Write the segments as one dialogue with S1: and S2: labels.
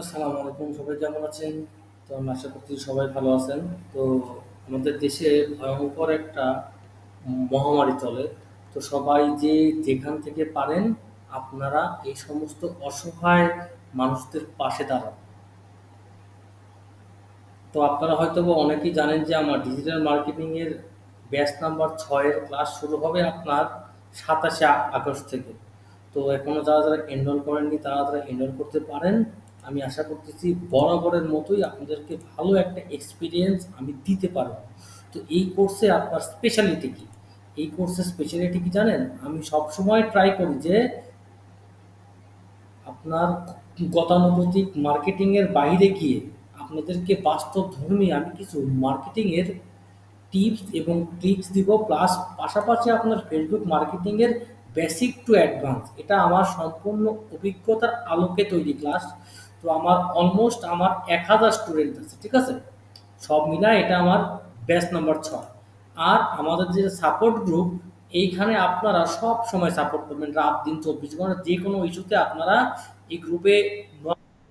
S1: আসসালামু আলাইকুম, সবাই কেমন আছেন? তো আমি আশা করছি সবাই ভালো আছেন। তো আমাদের দেশে ভয়ঙ্কর একটা মহামারী চলে। তো সবাই যে যেখান থেকে পারেন, আপনারা এই সমস্ত অসহায় মানুষদের পাশে দাঁড়ান। তো আপনারা হয়তো অনেকেই জানেন যে আমার ডিজিটাল মার্কেটিং এর ব্যাচ নাম্বার ছয়ের ক্লাস শুরু হবে আপনার সাতাশে আগস্ট থেকে। তো এখনও যারা যারা এনরোল করেননি, তারা তারা এনরোল করতে পারেন আমি আশা করতেছি বরাবরের মতোই আপনাদেরকে ভালো একটা এক্সপিরিয়েন্স আমি দিতে পারব। তো এই কোর্সে আপনার স্পেশালিটি কি? এই কোর্সের স্পেশালিটি কি জানেন? আমি সবসময় ট্রাই করি যে আপনার গতানুগতিক মার্কেটিংয়ের বাইরে গিয়ে আপনাদেরকে বাস্তবধর্মী আমি কিছু মার্কেটিংয়ের টিপস এবং ট্রিক্স দিব প্লাস পাশাপাশি আপনার ফেসবুক মার্কেটিংয়ের বেসিক টু অ্যাডভান্স এটা আমার সম্পূর্ণ অভিজ্ঞতার আলোকে তৈরি ক্লাস তো আমার অলমোস্ট আমার এক হাজার স্টুডেন্ট আছে, ঠিক আছে? সব মিলায় এটা আমার ব্যাচ নাম্বার ছয়। আর আমাদের যে সাপোর্ট গ্রুপ এইখানে আপনারা সব সময় সাপোর্ট করবেন, রাত দিন চব্বিশ ঘণ্টা, যে কোনো ইস্যুতে আপনারা এই গ্রুপে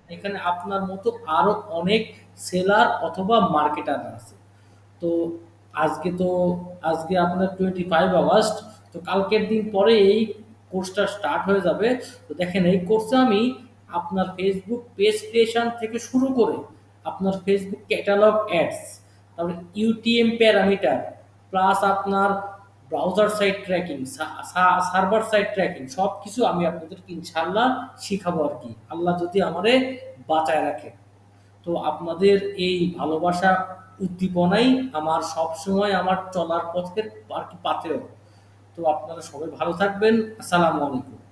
S1: এখানে আপনার মতো আরও অনেক সেলার অথবা মার্কেটার আছে। তো আজকে তো, আজকে আপনার টোয়েন্টি ফাইভ আগস্ট, তো কালকের দিন পরে এই কোর্সটা স্টার্ট হয়ে যাবে। তো দেখেন, এই কোর্সে আমি আপনার ফেসবুক পেজ ক্রিয়েশন থেকে শুরু করে আপনার ফেসবুক ক্যাটালগ অ্যাডস তারপরে ইউটিএম প্যারামিটার প্লাস আপনার browser site tracking server site tracking সব কিছু আমি আপনাদেরকে ইনশাল্লাহ শিখাবো আর কি। আল্লাহ যদি আমারে বাঁচায় রাখে। তো আপনাদের এই ভালোবাসা উদ্দীপনাই আমার সবসময় আমার চলার পথের আর কি পাথেয়। তো আপনারা সবাই ভালো থাকবেন। আসসালামু আলাইকুম।